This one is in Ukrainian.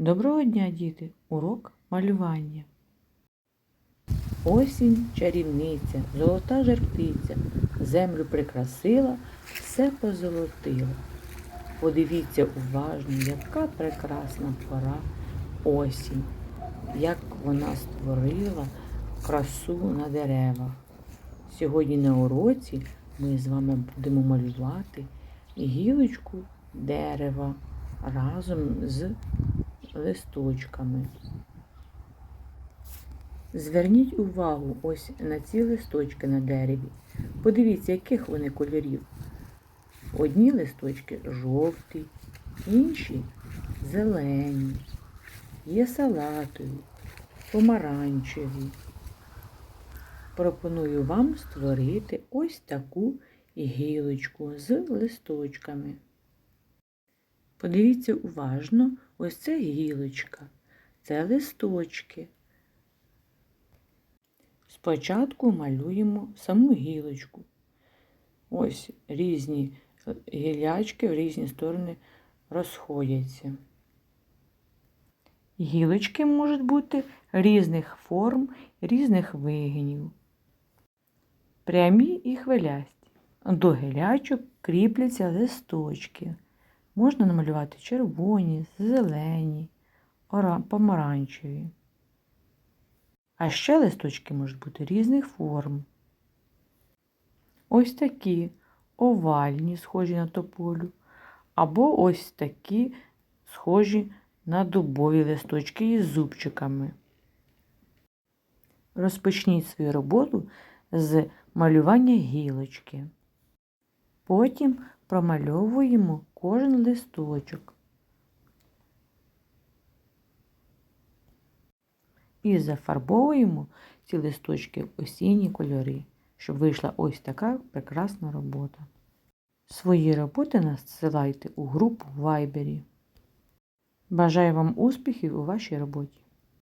Доброго дня, діти! Урок малювання. Осінь чарівниця, золота жертиця, землю прикрасила, все позолотила. Подивіться уважно, яка прекрасна пора осінь, як вона створила красу на деревах. Сьогодні на уроці ми з вами будемо малювати гілочку дерева разом з листочками. Зверніть увагу ось на ці листочки на дереві. Подивіться, яких вони кольорів. Одні листочки жовті, інші зелені, є салатові, помаранчеві. Пропоную вам створити ось таку гілочку з листочками. Подивіться уважно, ось це гілочка, це листочки. Спочатку малюємо саму гілочку. Ось різні гілячки в різні сторони розходяться. Гілочки можуть бути різних форм, різних вигинів. Прямі і хвилясті. До гілячок кріпляться листочки. Можна намалювати червоні, зелені, помаранчеві. А ще листочки можуть бути різних форм. Ось такі овальні, схожі на тополю, або ось такі схожі на дубові листочки із зубчиками. Розпочніть свою роботу з малювання гілочки. Потім промальовуємо кожен листочок. І зафарбовуємо ці листочки в осінні кольори, щоб вийшла ось така прекрасна робота. Свої роботи надсилайте у групу в Вайбері. Бажаю вам успіхів у вашій роботі!